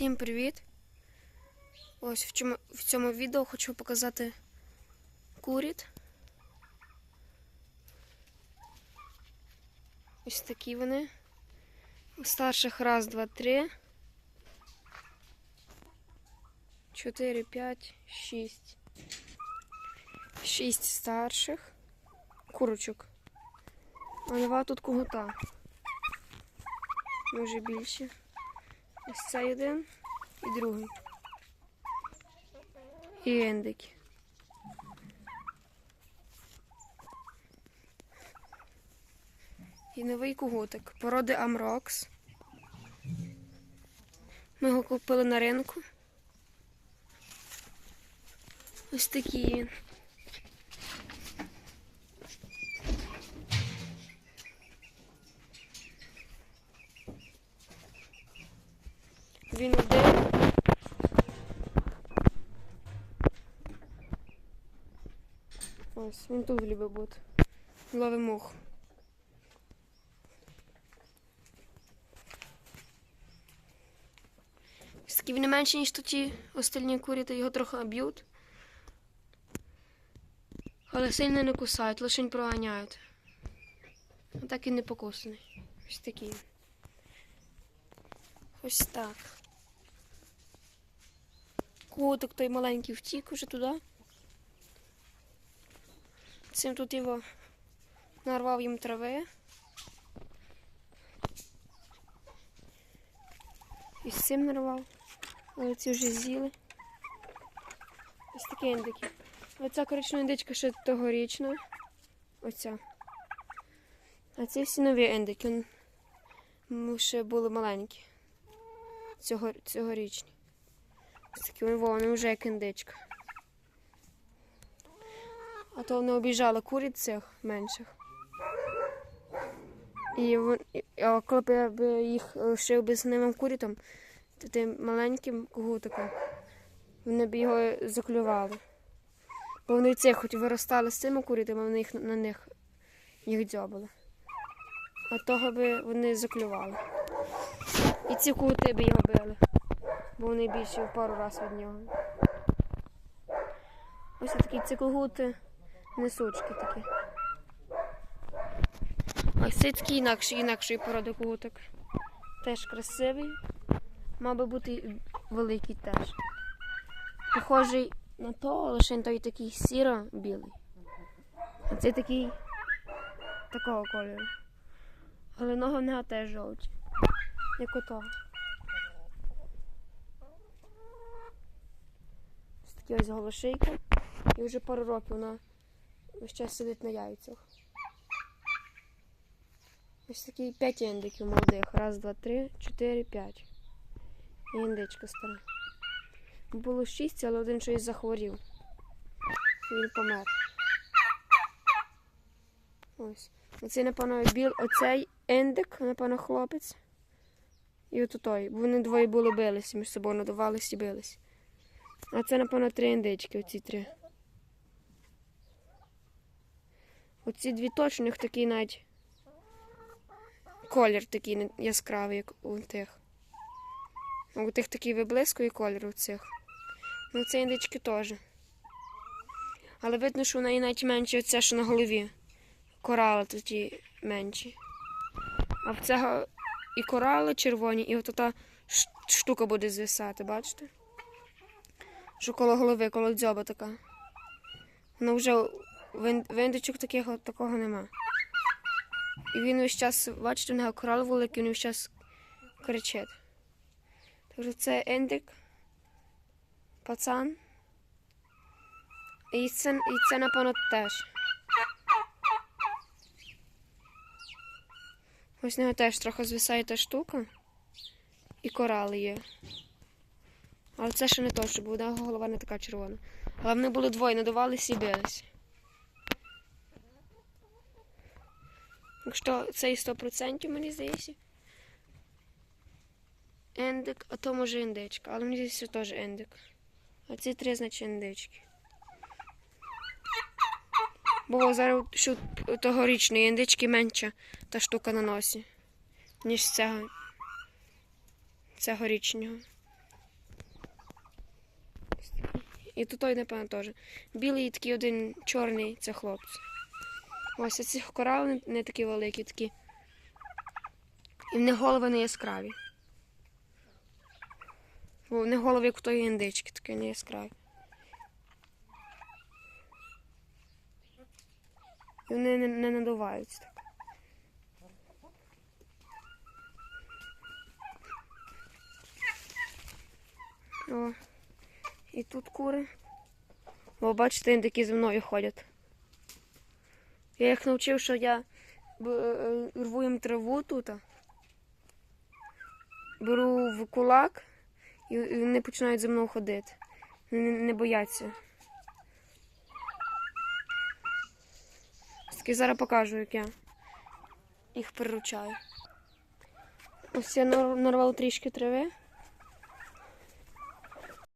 Всім привіт! Ось в цьому, в цьому відео хочу показати куріт. Ось такі вони. У старших раз, два, три. Чотири, п'ять, шість. Шість старших курочок. А два тут когута. Може більше. Ось цей один і другий. І ендики. І новий кугутик. Породи Амрокс. Ми його купили на ринку. Ось такий він. Він один. Ось, він тут любить бути. Ловить мух. Такий він не менший, ніж ті остальні курі, то його трохи б'ють. Але сильно не кусають, лише проганяють. Так і не покусаний. Ось такий. Ось так. Котик той маленький втік уже туди. Цим тут його нарвав їм трави. І з цим нарвав. Але ці вже з'їли. Ось такі індики. Оця коричнева індичка ще тогорічна. Оця. А ці всі нові індики. Ну, ще були маленькі. Цього, цьогорічні. Ось такі вони, вже як індичка. А то вони обіжали куріт цих менших. І, вон- і- а коли б я б їх лишив би з ним курітом, то тим маленьким кугутиком, вони б його заклювали. Бо вони цих хоч виростали з цими курітами, вони їх на них їх дзьобали. А того би вони заклювали. І ці кути би його били, бо вони більше в пару разів від нього. Ось такі цикогути, несучки такі. Ось цей такий інакший, інакшої породи кутик. Теж красивий. Би бути великий теж. Похожий на то, лише той такий сіро-білий. А цей такий такого кольору. Ноги в нього теж жовті. Як ото. Ось такі ось голошейка. І вже пару років вона час сидить на яйцях. Ось такі п'ять індиків молодих. Раз, два, три, чотири, п'ять. І індичка стара. Було шість, але один щось захворів. І він помер. Ось. Оцей, напевно, біл, оцей індик, напевно, хлопець. І от той. Вони двоє були билися між собою, надувалися і бились. А це, напевно, три індички, оці три. Оці дві точно, у них такий навіть колір такий яскравий, як у тих. А У тих такий виблискує колір у цих. Ну, це індички теж. Але видно, що в неї навіть менше оце, що на голові. Корали тоді менші. А в цього і корали червоні, і от та штука буде звисати, бачите? Що коло голови, коло дзьоба така. Вона вже в ін- в індичок таких, от такого нема. І він весь час, бачите, в нього корал великий, він весь час кричить. Тож це індик, пацан. І це, і це напевно, теж. Ось в нього теж трохи звисає та штука. І корали є. Але це ще не то, що буде голова не така червона. Але вони були двоє, надувалися і билися. Якщо це і 100% мені здається. Ендик, а то може індичка, але мені здається, теж ендик. А ці три, значить, індички. Бо зараз що тогорічної індички менша та штука на носі, ніж цього, цьогорічного. І тут той, напевно, теж. Білий і такий один чорний це хлопці. Ось ці корали не, не такі великі, такі. І в них голови не яскраві. Бо в них голови, як у тої індички, такі не яскраві. І вони не, не надуваються так. О, і тут кури. О, бачите, індики зі мною ходять. Я їх навчив, що я е, рву їм траву тут. Беру в кулак і вони починають зі мною ходити. Не, не бояться. Таки зараз покажу, як я їх приручаю. Ось я нарвав трішки трави.